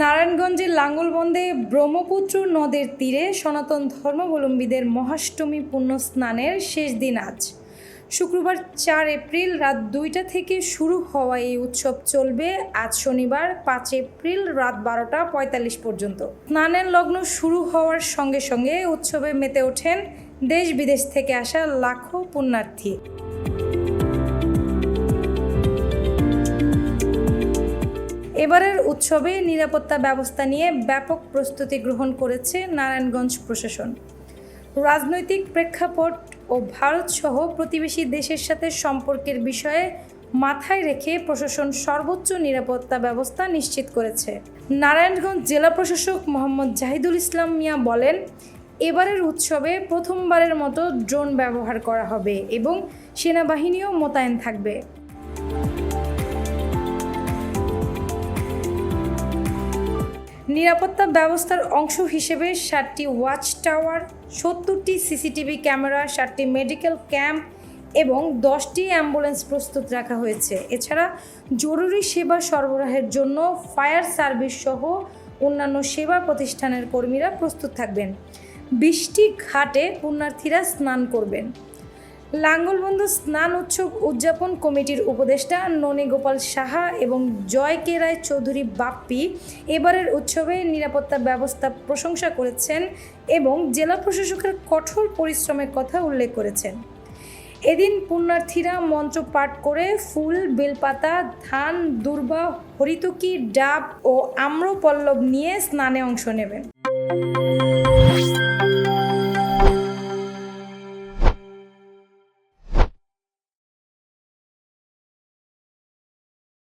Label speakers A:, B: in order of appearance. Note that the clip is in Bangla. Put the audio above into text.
A: নারায়ণগঞ্জের লাঙ্গলবন্দে ব্রহ্মপুত্র নদের তীরে সনাতন ধর্মাবলম্বীদের মহাষ্টমী পুণ্য স্নানের শেষ দিন আজ। শুক্রবার চার এপ্রিল রাত দুইটা থেকে শুরু হওয়া এই উৎসব চলবে আজ শনিবার পাঁচ এপ্রিল রাত বারোটা পঁয়তাল্লিশ পর্যন্ত। স্নানের লগ্ন শুরু হওয়ার সঙ্গে সঙ্গে উৎসবে মেতে ওঠেন দেশ বিদেশ থেকে আসা লাখো পুণ্যার্থী। এবারের উৎসবে নিরাপত্তা ব্যবস্থা নিয়ে ব্যাপক প্রস্তুতি গ্রহণ করেছে নারায়ণগঞ্জ প্রশাসন। রাজনৈতিক প্রেক্ষাপট ও ভারত সহ প্রতিবেশী দেশের সাথে সম্পর্কের বিষয়ে মাথায় রেখে প্রশাসন সর্বোচ্চ নিরাপত্তা ব্যবস্থা নিশ্চিত করেছে। নারায়ণগঞ্জ জেলা প্রশাসক মোহাম্মদ জাহিদুল ইসলাম মিয়া বলেন, এবারের উৎসবে প্রথমবারের মতো ড্রোন ব্যবহার করা হবে এবং সেনাবাহিনীও মোতায়েন থাকবে। নিরাপত্তা ব্যবস্থার অংশ হিসেবে সাতটি ওয়াচ টাওয়ার সত্তরটি সিসিটিভি ক্যামেরা, সাতটি মেডিকেল ক্যাম্প এবং দশটি অ্যাম্বুলেন্স প্রস্তুত রাখা হয়েছে। এছাড়া জরুরি সেবা সরবরাহের জন্য ফায়ার সার্ভিস সহ অন্যান্য সেবা প্রতিষ্ঠানের কর্মীরা প্রস্তুত থাকবেন। বিশটি ঘাটে পুণ্যার্থীরা স্নান করবেন। লাঙ্গলবন্ধ স্নান উৎসব উদযাপন কমিটির উপদেষ্টা ননী গোপাল সাহা এবং জয় কে রায় চৌধুরী বাপ্পি এবারের উৎসবে নিরাপত্তা ব্যবস্থা প্রশংসা করেছেন এবং জেলা প্রশাসকের কঠোর পরিশ্রমের কথা উল্লেখ করেছেন। এদিন পুণ্যার্থীরা মন্ত্র পাঠ করে ফুল, বেলপাতা, ধান, দুর্বা, হরিতকি, ডাব ও আম্রপল্লব নিয়ে স্নানে অংশ নেবেন।